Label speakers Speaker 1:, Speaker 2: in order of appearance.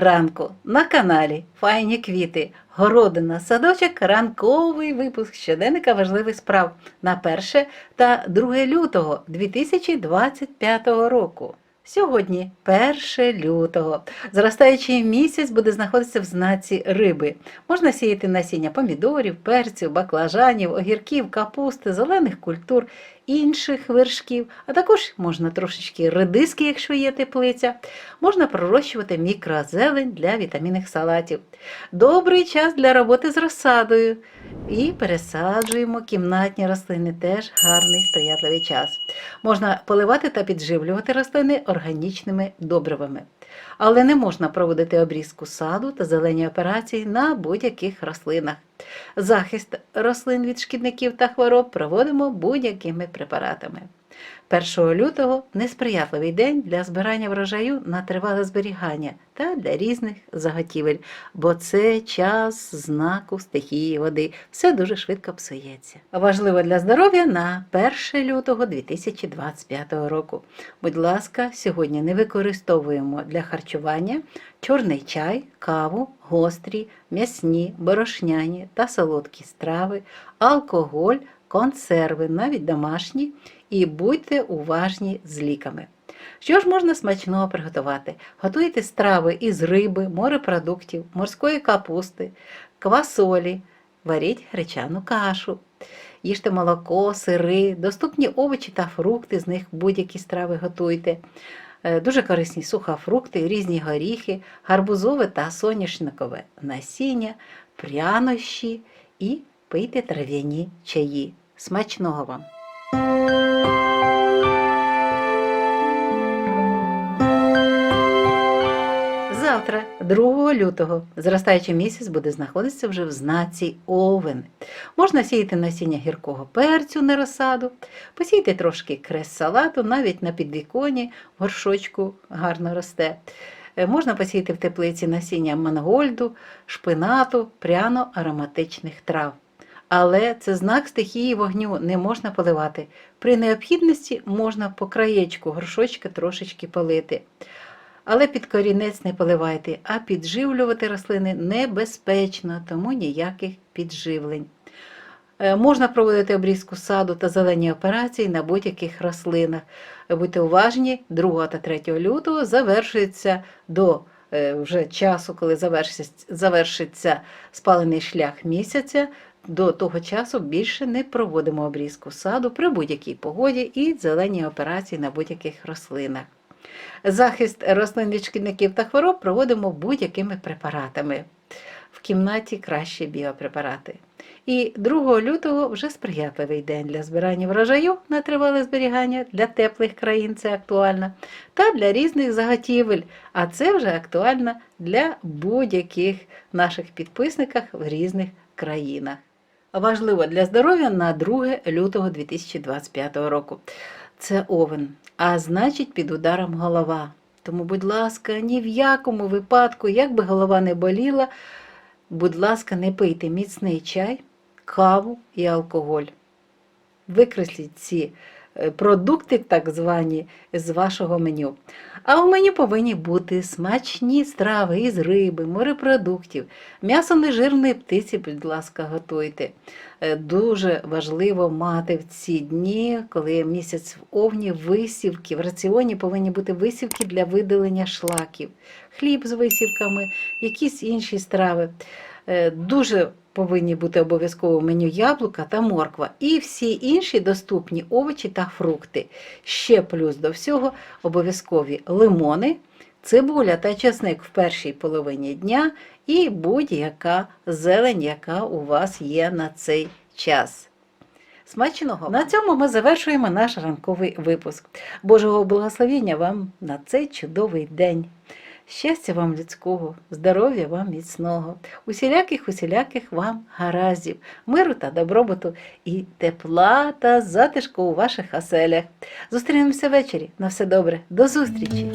Speaker 1: ранку на каналі Файні квіти, городина, садочок, ранковий випуск щоденника важливих справ на 1 та 2 лютого 2025 року. Сьогодні 1 лютого. Зростаючий місяць буде знаходитися в знаці риби. Можна сіяти насіння помідорів, перців, баклажанів, огірків, капусти, зелених культур, інших вершків, а також можна трошечки редиски, якщо є теплиця. Можна пророщувати мікрозелень для вітамінних салатів. Добрий час для роботи з розсадою. І пересаджуємо кімнатні рослини теж гарний сприятливий час. Можна поливати та підживлювати рослини органічними добривами. Але не можна проводити обрізку саду та зелені операції на будь-яких рослинах. Захист рослин від шкідників та хвороб проводимо будь-якими препаратами. 1 лютого несприятливий день для збирання врожаю на тривале зберігання та для різних заготівель, бо це час знаку стихії води. Все дуже швидко псується. Важливо для здоров'я на 1 лютого 2025 року. Будь ласка, сьогодні не використовуємо для харчування чорний чай, каву, гострі, м'ясні, борошняні та солодкі страви, алкоголь, консерви, навіть домашні, і будьте уважні з ліками. Що ж можна смачного приготувати? Готуйте страви із риби, морепродуктів, морської капусти, квасолі, варіть гречану кашу. Їжте молоко, сири, доступні овочі та фрукти, з них будь-які страви готуйте. Е, Дуже корисні сухофрукти, різні горіхи, гарбузове та соняшникове насіння, прянощі і пийте трав'яні чаї. Смачного вам! Завтра, 2 лютого, зростаючий місяць буде знаходитися вже в знаці Овен. Можна сіяти насіння гіркого перцю на розсаду, посійте трошки крес салату, навіть на підвіконі горшочку гарно росте. Е, Можна посіяти в теплиці насіння мангольду, шпинату, пряно-ароматичних трав. Але це знак стихії вогню, не можна поливати. При необхідності можна по краєчку горшочка трошечки полити. Але під корінець не поливайте, а підживлювати рослини небезпечно, тому ніяких підживлень. Е, Можна проводити обрізку саду та зелені операції на будь-яких рослинах. Будьте уважні, 2 та 3 лютого завершується до е, вже часу, коли завершиться, завершиться спалений шлях місяця. До того часу більше не проводимо обрізку саду при будь-якій погоді і зелені операції на будь-яких рослинах. Захист рослин від шкідників та хвороб проводимо будь-якими препаратами. В кімнаті краще біопрепарати. І 2 лютого вже сприятливий день для збирання врожаю на тривале зберігання для теплих країн це актуально, та для різних заготівель, а це вже актуально для будь-яких наших підписників в різних країнах. Важливо для здоров'я на 2 лютого 2025 року. Це овен, а значить під ударом голова. Тому, будь ласка, ні в якому випадку, як би голова не боліла, будь ласка, не пийте міцний чай, каву і алкоголь. Викресліть ці продукти, так звані, з вашого меню. А у меню повинні бути смачні страви із риби, морепродуктів, м'ясо нежирної птиці, будь ласка, готуйте. Е, Дуже важливо мати в ці дні, коли місяць в овні, висівки. В раціоні повинні бути висівки для видалення шлаків, хліб з висівками, якісь інші страви. Е, Дуже повинні бути обов'язково в меню яблука та морква і всі інші доступні овочі та фрукти. Ще плюс до всього обов'язкові лимони, цибуля та часник в першій половині дня і будь-яка зелень, яка у вас є на цей час. Смачного! На цьому ми завершуємо наш ранковий випуск. Божого благословення вам на цей чудовий день. Щастя вам людського, здоров'я вам міцного, усіляких усіляких вам гараздів, миру та добробуту і тепла та затишку у ваших оселях. Зустрінемося ввечері. На все добре, до зустрічі!